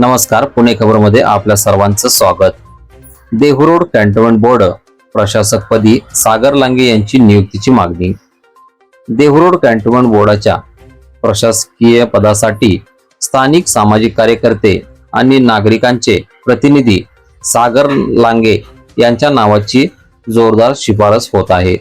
नमस्कार पुणे खबरमध्ये आपल्या सर्वांचं स्वागत. देहुरोड कॅन्टोन्मेंट बोर्ड प्रशासकपदी सागर लांगे यांची नियुक्तीची मागणी. देहुरोड कॅन्टोन्मेंट बोर्डाच्या प्रशासकीय पदासाठी स्थानिक सामाजिक कार्यकर्ते आणि नागरिकांचे प्रतिनिधी सागर लांगे यांच्या नावाची जोरदार शिफारस होत आहे.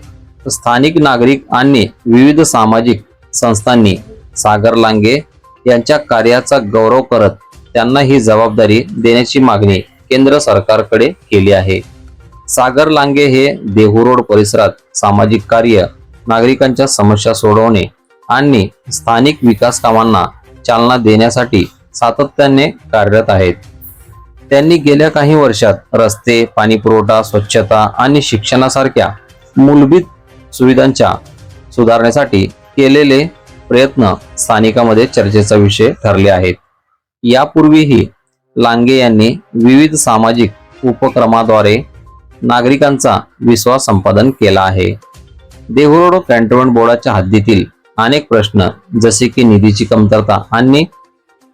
स्थानिक नागरिक आणि विविध सामाजिक संस्थांनी सागर लांगे यांच्या कार्याचा गौरव करत त्यांना ही जबाबदारी देण्याची मागणी केंद्र सरकारकडे केली आहे. सागर लांगे हे देहू रोड परिसरात सामाजिक कार्य नागरिकांच्या समस्या सोडवणे आणि स्थानिक विकास कामांना चालना देण्यासाठी सातत्याने कार्यरत आहेत. त्यांनी गेल्या काही वर्षात रस्ते पाणीपुरवठा स्वच्छता आणि शिक्षणासारख्या मूलभूत सुविधांच्या सुधारण्यासाठी केलेले प्रयत्न स्थानिकांमध्ये चर्चेचा विषय ठरले आहेत. यापूर्वीही लांगे यांनी विविध सामाजिक उपक्रमाद्वारे नागरिकांचा विश्वास संपादन केला आहे. देहुरोड कॅन्टोन्मेंट बोर्डाच्या हद्दीतील अनेक प्रश्न जसे की निधीची कमतरता आणि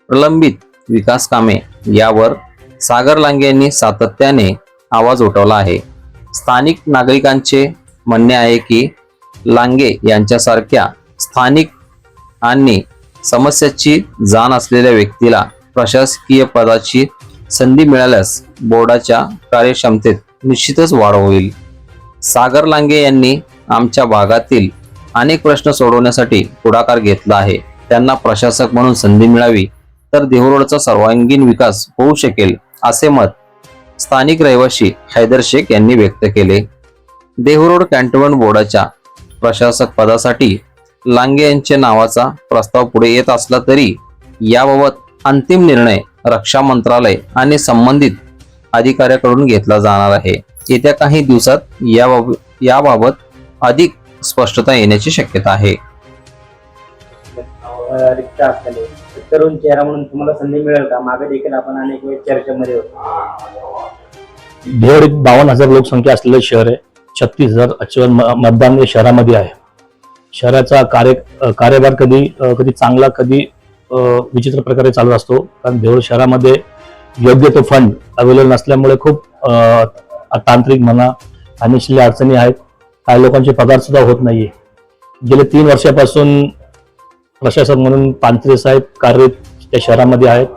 प्रलंबित विकास कामे यावर सागर लांगे यांनी सातत्याने आवाज उठवला आहे. स्थानिक नागरिकांचे म्हणणे आहे की लांगे यांच्यासारख्या स्थानिक आणि समस्याची जाण असलेल्या व्यक्तीला प्रशासकीय पदाची संधी मिळाल्यास बोर्डाच्या कार्यक्षमतेत निश्चितच वाढ होईल. सागर लांगे यांनी आमच्या भागातील अनेक प्रश्न सोडवण्यासाठी पुढाकार घेतला आहे. त्यांना प्रशासक म्हणून संधी मिळावी तर देहुरोडचा सर्वांगीण विकास होऊ शकेल असे मत स्थानिक रहिवासी हैदर शेख यांनी व्यक्त केले. देहुरोड कॅन्टोन्मेंट बोर्डाच्या प्रशासक पदासाठी लांगे यांच्या नावाचा प्रस्ताव पुढे येत असला तरी याबाबत अंतिम निर्णय रक्षा मंत्रालय आणि संबंधित अधिकाऱ्याकडून घेतला जाणार आहे. येत्या काही दिवसात याबाबत याबाबत अधिक स्पष्टता येण्याची शक्यता आहे. तरुण चेहरा म्हणून तुम्हाला संधी मिळेल का? मागे देखील आपण अनेक वेळ चर्चेमध्ये होतो. एक बावन्न हजार लोकसंख्या असलेलं शहर आहे. छत्तीस हजार मतदान शहरामध्ये आहे. शहराचा कार्य कार्यभार कधी कधी चांगला कधी विचित्र प्रकारे चालू असतो. कारण देवळ शहरामध्ये योग्य तो फंड अवेलेबल नसल्यामुळे खूप तांत्रिक म्हणा फायनान्शियली अडचणी आहेत. काही लोकांचे पगार सुद्धा होत नाहीये. गेले तीन वर्षापासून प्रशासक म्हणून पांत्रे साहेब कार्यरत त्या शहरामध्ये आहेत.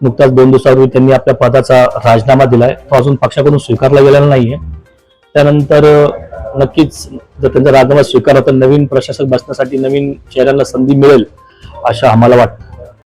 नुकताच दोन दिवसापूर्वी त्यांनी आपल्या पदाचा राजीनामा दिलाय. तो अजून पक्षाकडून स्वीकारला गेलेला नाहीये. त्यानंतर नक्कीच जर त्यांचा राजीनामा स्वीकारला तर नवीन प्रशासक बसण्यासाठी नवीन चेहऱ्यांना संधी मिळेल असं आम्हाला वाटतं.